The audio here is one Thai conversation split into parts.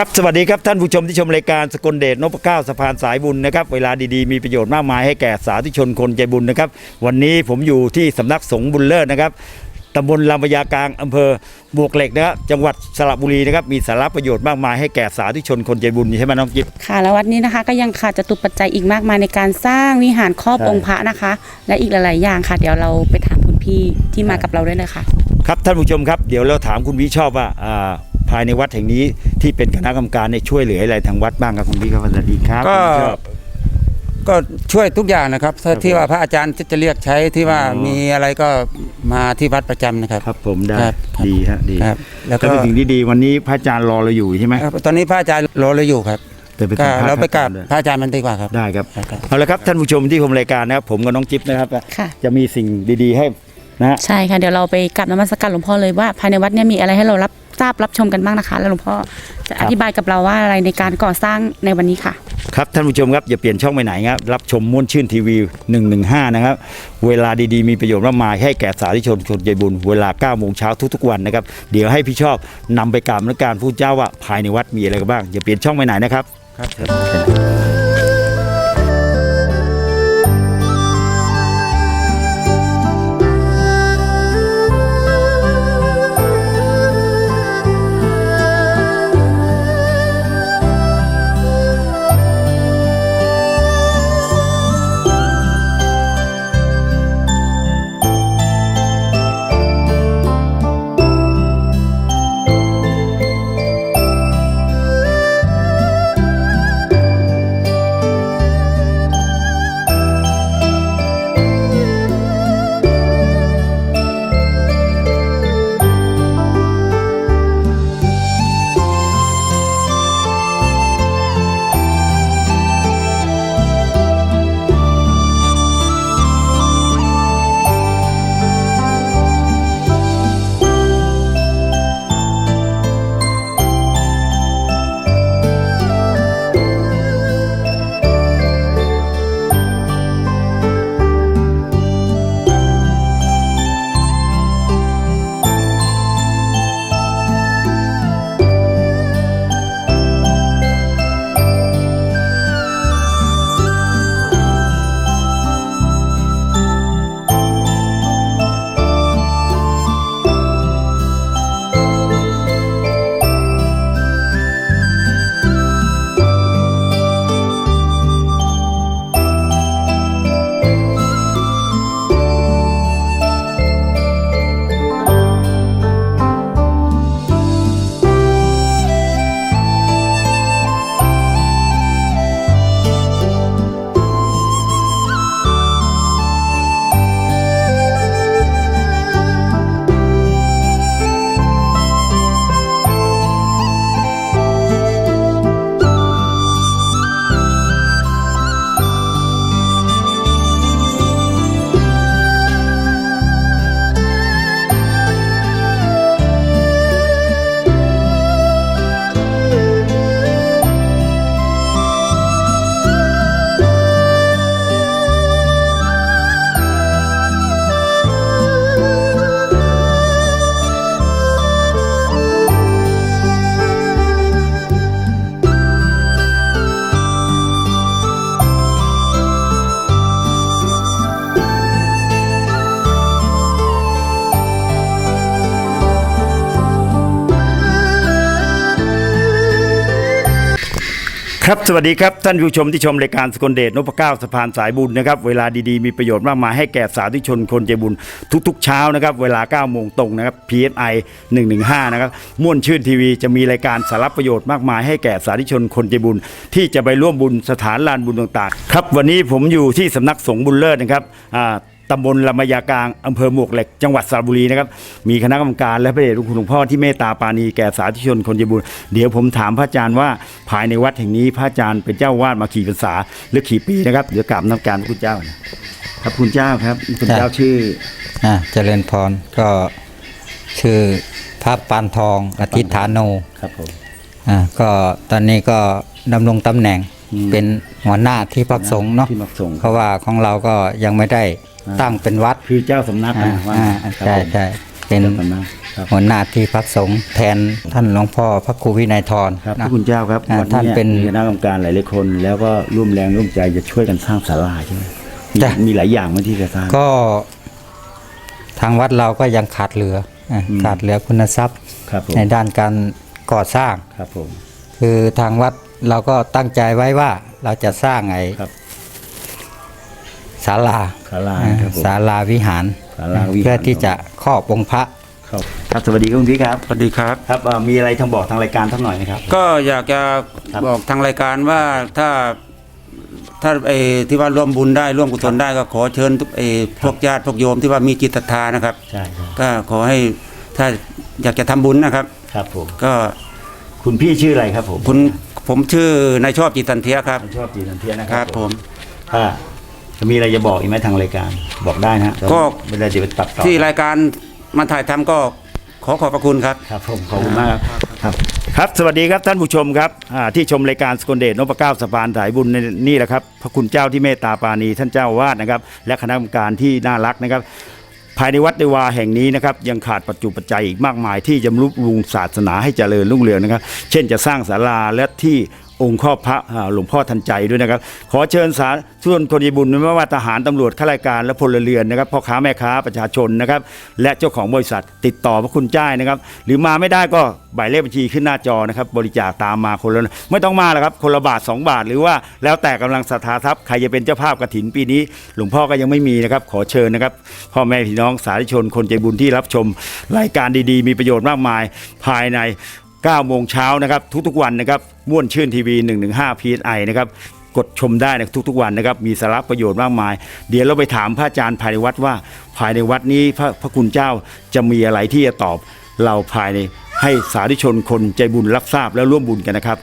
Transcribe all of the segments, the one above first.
ครับสวัสดีครับท่านผู้ชมที่ชมรายการสกลเดชนพเก้าสะพานสายบุญนะครับเวลาดีๆมีประโยชน์มากมายให้แก่สาธุชนคนใจบุญนะครับวันนี้ผมอยู่ที่สำนักสงฆ์บุญเลิศนะครับตำบลลำพญากลางอำเภอบวกเหล็กนะครับจังหวัดสระบุรีนะครับมีสาระประโยชน์มากมายให้แก่สาธุชนคนใจบุญใช่ไหมน้องจิ๊บ ค่ะแล้ววัดนี้นะคะก็ยังขาดจตุปัจจัยอีกมากมายในการสร้างวิหารครอบใช่ องค์พระนะคะ และอีกหลาย ๆ อย่างค่ะ เดี๋ยวเราไปถามคุณพี่ที่มากับเราด้วยเลยค่ะ ครับท่านผู้ชมครับเดี๋ยวเราถามคุณพี่ชอบว่าอ่าภายในวัดแห่งนี้ ที่เป็นคณะกรรมการเนี่ยช่วยเหลืออะไรทางวัดบ้างครับคุณพี่ครับสวัสดีครับก็ คุณพี่ชอบ ก็ช่วยทุกอย่างนะครับถ้าครับที่ว่าพระอาจารย์จะเรียกใช้ที่ว่าอ๋อ มีอะไรก็มาที่วัดประจำนะครับ ครับผมได้ครับครับดีฮะดีครับแล้วก็ ก็เป็นสิ่งที่ดีวันนี้พระอาจารย์รอเราอยู่ใช่ไหมครับตอนนี้พระอาจารย์รอเราอยู่ครับแต่ไปก็สัมภษณ์เราไปกราบพะอจย์ด้วยพระอาจารย์มันดีกว่าครับ ได้ครับ ครับ เอาละครับท่านผู้ชมที่ชมรายการนะครับ ผมกับน้องจิ๊บนะครับ ค่ะ จะมีสิ่งดีๆให้นะฮะ ใช่ค่ะ เดี๋ยวเราไปกราบนมัสการหลวงพ่อเลยว่าภายในวัดเนี่ยมีอะไรให้เรารับ ทราบรับชมกันบ้างนะคะ แล้วหลวงพ่อจะอธิบายกับเราว่าอะไรในการก่อสร้างในวันนี้ค่ะ ครับท่านผู้ชมครับอย่าเปลี่ยนช่องไปไหนครับรับชมม้วนชื่นทีวี 115 นะครับ เวลาดีๆ มีประโยชน์มากมายให้แก่สาธุชนคนใจบุญ เวลา9โมงเช้าทุกๆวันนะครับ เดี๋ยวให้พี่ชอบนำไปกราบนมัสการผู้เจ้าว่าภายในวัดมีอะไรกันบ้างอย่าเปลี่ยนช่องไปไหนนะครับครับ ครับสวัสดีครับ ท่านผู้ชมที่ชมรายการสกลเดชนพเก้าสะพานสายบุญนะครับเวลาดีๆมีประโยชน์มากมายให้แก่สาธุชนคนใจบุญทุกๆเช้านะครับเวลา9โมงตรงนะครับ PSI 115นะครับม่วนชื่นทีวีจะมีรายการสาระประโยชน์มากมายให้แก่สาธุชนคนใจบุญ ที่จะไปร่วมบุญสถานลานบุญต่างๆ ครับวันนี้ผมอยู่ที่สำนักสงฆ์บุญเลิศนะครับอ่า ตำบลลำมะยากลางอำเภอหมวกเหล็ก จังหวัดสระบุรีนะครับ มีคณะกรรมการและพระเดชคุณหลวงพ่อที่เมตตาปราณีแก่สาธุชนคนใจบุญเดี๋ยวผมถามพระอาจารย์ว่าภายในวัดแห่งนี้พระอาจารย์เป็นเจ้าวาดมากี่พรรษาหรือกี่ปีนะครับเดี๋ยวกราบนมักการพระคุณเจ้านะครับคุณเจ้าครับคุณเจ้าชื่ออ่าเจริญพรก็ชื่อพระปานทองอธิษฐานโนครับผมอ่าก็ตอนนี้ก็ดำรงตำแหน่งอืมเป็นหัวหน้าที่พักสงฆ์เนาะที่มักสงฆ์เพราะว่าของเราก็ยังไม่ได้อ่า ตั้งเป็นวัดคือเจ้าสำนักอ่านะว่าอ่าครับใช่ผมใช่เป็นเจ้าสำนักครับหัวหน้าที่พักสงฆ์แทนท่านหลวงพ่อพระครูวินัยทรครับพนะ ระคุณเจ้าครับอ่าวันท่านนี้เป็นมีคณะกรรมการหลายๆคน แล้วก็ร่วมแรงร่วมใจจะช่วยกันสร้างศาลาใช่ไหมมีจ้ะ มีหลายอย่างมาที่จะสร้าง ก็ทางวัดเราก็ยังขาดเหลืออะอืม ขาดเหลือคุณทรัพย์ครับผมในด้านการก่อสร้าง ครับผม คือทางวัดเราก็ตั้งใจไว้ว่าเราจะสร้างไอ้ครับ ศาลาศาลาอ่าครับผมศาลาวิหารศาลาวิหาร เพื่อที่จะครอบองค์พระ ครับครับสวัสดีครับคุณพี่ครับสวัสดีครับ ครับเอ่อมีอะไรทางบอกทางรายการท่านหน่อยนะครับ ก็อยากจะครับบอกทางรายการว่าถ้าถ้าไอ้ที่ว่าร่วมบุญได้ร่วมกุศลได้ก็ขอเชิญทุกไอ้พวกญาติพวกโยมที่ว่ามีจิตศรัทธานะครับ ใช่ครับก็ขอให้ถ้าอยากจะทำบุญนะครับ ครับผมก็คุณพี่ชื่ออะไรครับผมคุณผมชื่อนายชอบจิตตันเทียครับ ชอบจีนันเทียนะคครัรับบผม ถ้า จะมีอะไรจะบอกอีกไหมทางรายการบอกได้นะฮะก็ เวลาจะไปตัดต่อที่รายการมาถ่ายทำก็ขอขอบพระคุณครับ ครับผมขอบคุณมากครับ ครับครับสวัสดีครับท่านผู้ชมครับอ่าที่ชมรายการสกลเดชนพเก้าสะพานสายบุญในนี่แหละครับพระคุณเจ้าที่เมตตาปราณีท่านเจ้าอาวาสนะครับ และคณะกรรมการที่น่ารักนะครับ ภายในวัดเดวาแห่งนี้นะครับยังขาดปัจจุปัจจัยอีกมากมายที่จะรุบรุงศาสนาให้เจริญรุ่งเรืองนะครับ เช่นจะสร้างศาลาและที่ องค์ข้อพระหลวงพ่อทันใจด้วยนะครับ ขอเชิญสาธุชนคนใจบุญไม่ว่าทหารตำรวจข้าราชการและพลเรือนนะครับพ่อค้าแม่ค้าประชาชนนะครับและเจ้าของบริษัทติดต่อพระคุณเจ้านะครับ หรือมาไม่ได้ก็หมายเลขบัญชีขึ้นหน้าจอนะครับบริจาคตามมาคนละไม่ต้องมาแล้วครับคนละบาท 2 บาท หรือว่าแล้วแต่กำลังศรัทธาทรัพย์ใครจะเป็นเจ้าภาพกระถินปีนี้ หลวงพ่อก็ยังไม่มีนะครับ ขอเชิญนะครับพ่อแม่พี่น้องสาธุชนคนใจบุญที่รับชม รายการดีๆ มีประโยชน์มากมายภายใน9โมงเช้านะครับทุกๆวันนะครับ ม่วนชื่นทีวี 115 PSI นะครับกดชมได้นะทุกๆวันนะครับ มีสาระประโยชน์มากมาย เดี๋ยวเราไปถามพระอาจารย์ภายในวัดว่า ภายในวัดนี้พระพระคุณเจ้าจะมีอะไรที่จะตอบเราภายในให้สาธุชนคนใจบุญรับทราบและร่วมบุญกันนะครับ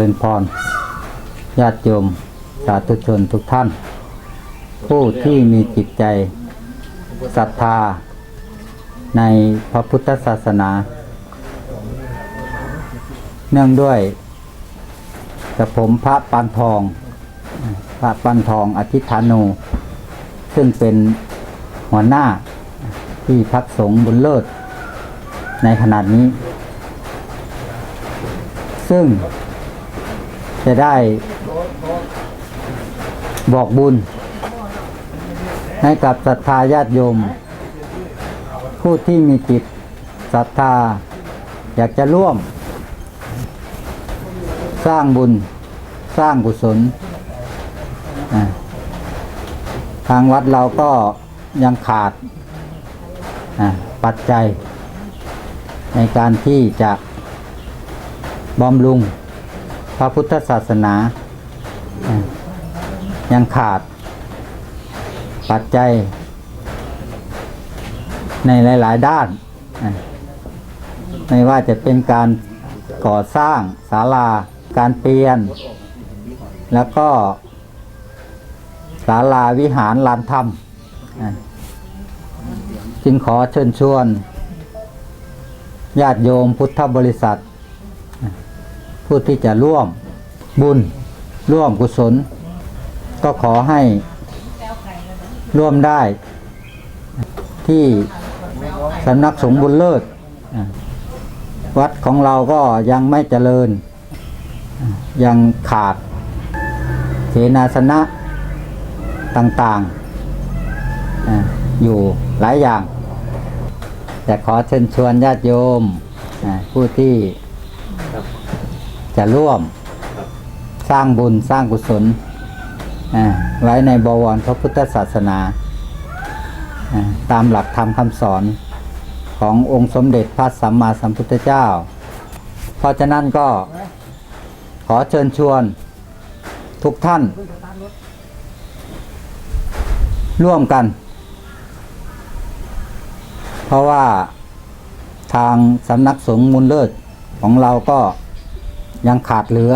ริญพรญาติโยมสาธุชนทุกท่าน ผู้ที่มีจิตใจศรัทธา ในพระพุทธศาสนา เนื่องด้วยกับผมพระปานทอง พระปานทองอธิฐานู ซึ่งเป็นหัวหน้าที่พักสงฆ์บุญเลิศในขนาดนี้ ซึ่ง จะได้บอกบุญ ให้กับศรัทธาญาติโยม ผู้ที่มีจิตศรัทธา อยากจะร่วม สร้างบุญสร้างกุศล ทางวัดเราก็ยังขาดปัจจัย ในการที่จะบำรุง พระพุทธศาสนา ยังขาด ปัจจัย ในหลาย ๆ ด้าน ไม่ว่าจะเป็นการก่อสร้างศาลาการเปลี่ยน แล้วก็ศาลาวิหารลานธรรม จึงขอเชิญชวนญาติโยมพุทธบริษัท ผู้ที่จะร่วมบุญ ร่วมกุศล ก็ขอให้ร่วมได้ที่สำนักสงฆ์บุญเลิศ วัดของเราก็ยังไม่เจริญ ยังขาดเสนาสนะต่างๆ อยู่หลายอย่าง แต่ขอเชิญชวนญาติโยมผู้ที่ จะร่วมสร้างบุญสร้างกุศลไว้ในบวรพระพุทธศาสนาตามหลักธรรมคำสอนขององค์สมเด็จพระสัมมาสัมพุทธเจ้า เพราะฉะนั้นก็ขอเชิญชวนทุกท่าน ร่วมกัน เพราะว่าทางสำนักสงฆ์มูลเลิศของเราก็ ยังขาดเหลือ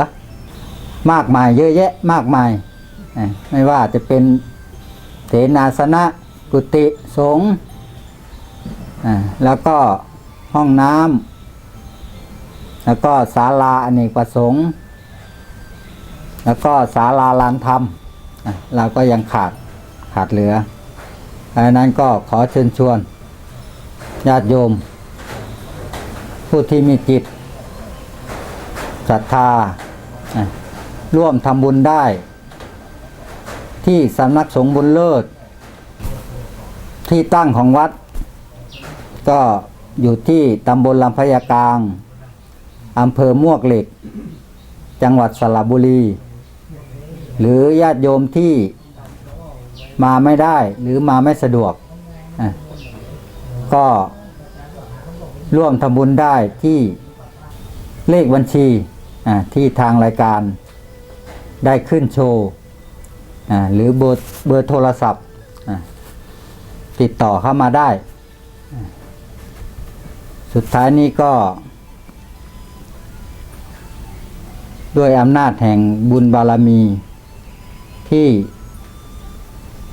มากมายเยอะแยะมากมาย ไม่ว่าจะเป็นเสนาสนะกุฏิสงฆ์แล้วก็ห้องน้ำแล้วก็ศาลาอเนกประสงค์ แล้วก็ศาลาลานธรรมเราก็ยังขาดขาดเหลือเพราะฉะนั้นก็ขอเชิญชวนญาติโยม ผู้ที่มีจิต ศรัทธา ร่วมทำบุญได้ ที่สำนักสงฆ์บุญเลิศ ที่ตั้งของวัด ก็อยู่ที่ตำบลลำพญากลางอำเภอมวกเหล็ก จังหวัดสระบุรี หรือญาติโยมที่มาไม่ได้หรือมาไม่สะดวก ก็ร่วมทำบุญได้ที่เลขบัญชี ที่ทางรายการได้ขึ้นโชว์หรือเบอร์เบอร์โทรศัพท์ติดต่อเข้ามาได้ สุดท้ายนี้ก็ ด้วยอำนาจแห่งบุญบารมี ที่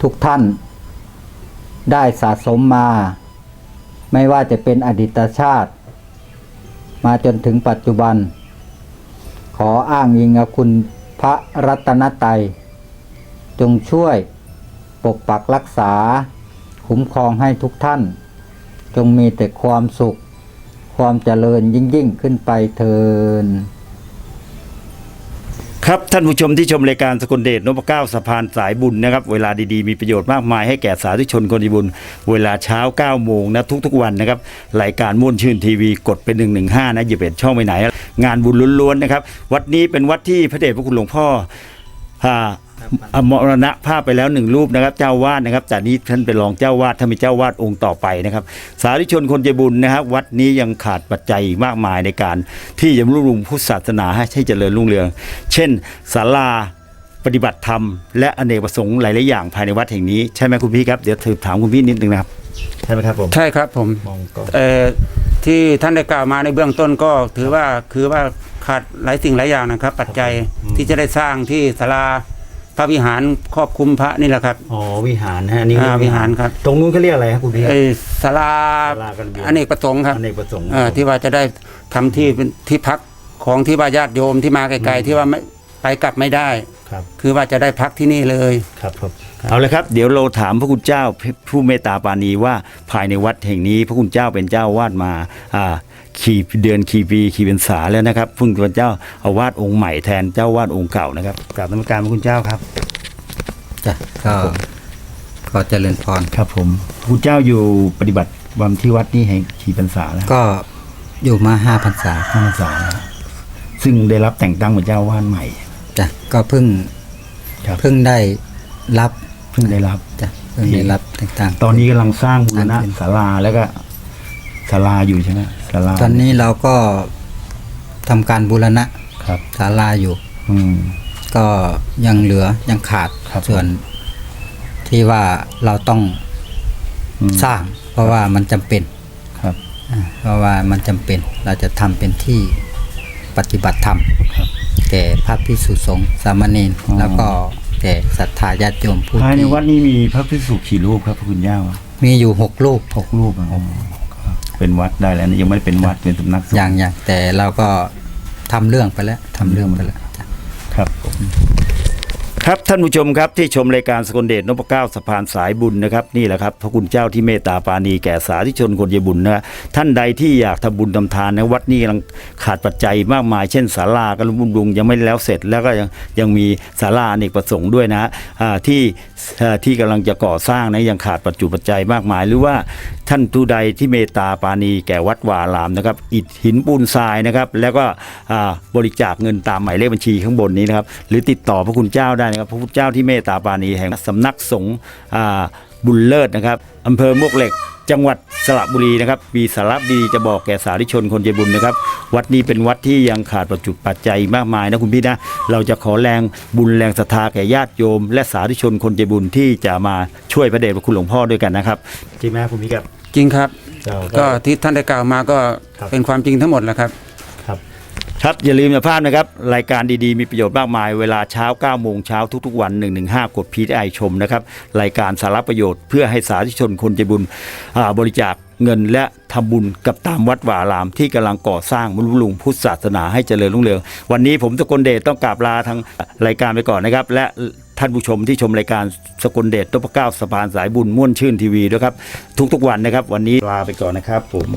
ทุกท่านได้สะสมมา ไม่ว่าจะเป็นอดีตชาติ มาจนถึงปัจจุบัน ขออ้างอิงอคุณพระรัตนตรัยจงช่วยปกปักรักษา คุ้มครองให้ทุกท่าน จงมีแต่ความสุข ความเจริญยิ่งยิ่งขึ้นไปเทินครับท่านผู้ชมที่ชมรายการสกุลเดชนพเก้าสะพานสายบุญนะครับ เวลาดีๆ มีประโยชน์มากมายให้แก่สาธุชนคนดีบุญ เวลาเช้า9โมงนะทุกๆวันนะครับ รายการม่วนชื่นทีวีกดเป็น115นะอย่าเปลี่ยนช่องไปไหน งานบุญล้วนๆนะครับ วัดนี้เป็นวัดที่พระเดชพระคุณหลวงพ่อ่าอมรณะภาพไปแล้วหนึ่งรูปนะครับ เจ้าวาดนะครับจากนี้ท่านเป็นรองเจ้าวาดท่านเป็นเจ้าวาดองค์ต่อไปนะครับ สาธุชนคนใจบุญนะครับ วัดนี้ยังขาดปัจจัยอีกมากมายในการที่จะบำรุงพุทธศาสนาให้ให้เจริญรุ่งเรือง เช่นศาลาปฏิบัติธรรมและอเนกประสงค์หลายๆอย่างภายในวัดแห่งนี้ใช่ไหมคุณพี่ครับเดี๋ยวถือถามคุณพี่นิดนึงนะครับ ใช่ไหมครับผม ใช่ครับผมมองก็ เอ่อที่ท่านได้กล่าวมาในเบื้องต้นก็ถือว่าคือว่าขาดหลายสิ่งหลายอย่างนะครับ ปัจจัยที่จะได้สร้างที่ศาลาพระวิหารครอบคลุมพระนี่แหละครับ อ๋อวิหารฮะอันนี่อ่าวิหารครับ ตรงนู้นเขาเรียกอะไรครับคุณพี่ครับไอ้ศาลาศาลาการเปลี่ยน อเนกประสงค์ครับ อเนกประสงค์เอ่อที่ว่าจะได้ทำที่เป็นที่พักของที่ว่าญาติโยมที่มาไกลๆที่ว่าไม่ไปกลับไม่ได้ ครับคือว่าจะได้พักที่นี่เลย ครับครับ เอาเลยครับ เดี๋ยวเราถามพระคุณเจ้าผู้เมตตาปราณีว่าภายในวัดแห่งนี้ พระคุณเจ้าเป็นเจ้าวาดมาอ่าขี่เดือนขี่ปีขี่เป็นษาแล้วนะครับเพิ่งเป็นเจ้าอาวาสองค์ใหม่แทนเจ้าวาดองค์เก่านะครับกราบนมัสการพระคุณเจ้าครับจ้ะก็ก็เจริญพรครับผมพระคุณเจ้าอยู่ปฏิบัติวันที่วัดนี้แห่งขี่พรรษาแล้วก็อยู่มาห้าพรรษาห้าพรรษาแล้วซึ่งได้รับแต่งตั้งเป็นเจ้าวาดใหม่จ้ะก็เพิ่งครับเพิ่งได้รับ เพิ่งได้รับจ้ะเพิ่งได้รับต่างๆ ตอนนี้กำลังสร้างบูรณะอันเป็นศาลาแล้วก็ศาลาอยู่ใช่ไหมศาลาตอนนี้เราก็ทำการบูรณะครับศาลาอยู่ อืม ก็ยังเหลือยังขาดครับ ส่วน ที่ว่าเราต้องอืมสร้าง เพราะว่ามันจำเป็นครับ อ่าเพราะว่ามันจำเป็น เราจะทำเป็นที่ปฏิบัติธรรมครับแก่พระพิสุสงฆ์สามเณรอ๋อ แล้วก็แก่ ศรัทธาญาติโยมผู้ภายในที่วัดนี้มีพระพิสุกี่รูปครับพระคุณเจ้ามีอยู่หกรูปหกรูปอะอ๋อครับเป็นวัดได้แล้วนะยังไม่ได้เป็นวัดเป็นสำนักสงฆ์อย่างอย่างแต่เราก็ทำเรื่องไปแล้วทำเรื่องไปแล้วจ้ะ ครับผม ครับท่านผู้ชมครับที่ชมรายการสกลเดชนพเก้าสะพานสายบุญนะครับนี่แหละครับพระคุณเจ้าที่เมตตาปาณีแก่สาธุชนคนเยบุญนะท่านใดที่อยากทำบุญทำทานนะวัดนี้กำลังขาดปัจจัยมากมาย เช่นศาลากระลุมบุงยังไม่แล้วเสร็จแล้วก็ยังยังมีศาลาอเนกประสงค์ด้วยนะฮะที่ที่กำลังจะก่อสร้างนะยังขาดปัจจุปัจจัยมากมาย หรือว่าท่านผู้ใดที่เมตตาปาณีแก่วัดวารามนะครับอิฐหินปูนทรายนะครับแล้วก็บริจาคเงินตามหมายเลขบัญชีข้างบนนี้นะครับหรือติดต่อพระคุณเจ้าได้นะครับพระคุณเจ้าที่เมตตาปราณีแห่งสำนักสงฆ์อ่าบุญเลิศนะครับอำเภอมวกเหล็กจังหวัดสระบุรีนะครับมีสาระดีจะบอกแก่สาธุชนคนใจบุญนะครับ วัดนี้เป็นวัดที่ยังขาดปัจจุปัจจัยมากมายนะคุณพี่นะ เราจะขอแรงบุญแรงศรัทธาแก่ญาติโยม และสาธุชนคนใจบุญที่จะมาช่วยพระเดชพระคุณหลวงพ่อด้วยกันนะครับจริงไหมครับคุณพี่ครับจริงครับเราก็ก็ที่ท่านได้กล่าวมาก็ครับเป็นความจริงทั้งหมดแหละครับ ครับอย่าลืมอย่าพลาดนะครับ รายการดีๆ มีประโยชน์มากมาย เวลาเช้า9โมงเช้าทุกๆวัน 115 กดพีไอชมนะครับ รายการสาระประโยชน์เพื่อให้สาธุชนคนใจบุญอาบริจาคเงินและทำบุญกับตามวัดวาราม ที่กำลังก่อสร้างบำรุงพุทธศาสนาให้เจริญรุ่งเรือง วันนี้ผมสกลเดชต้องกราบลาทางรายการไปก่อนนะครับ และท่านผู้ชมที่ชมรายการสกลเดชตพเก้าสะพานสายบุญม่วนชื่นทีวีด้วยครับ ทุกๆวันนะครับ วันนี้ลาไปก่อนนะครับผม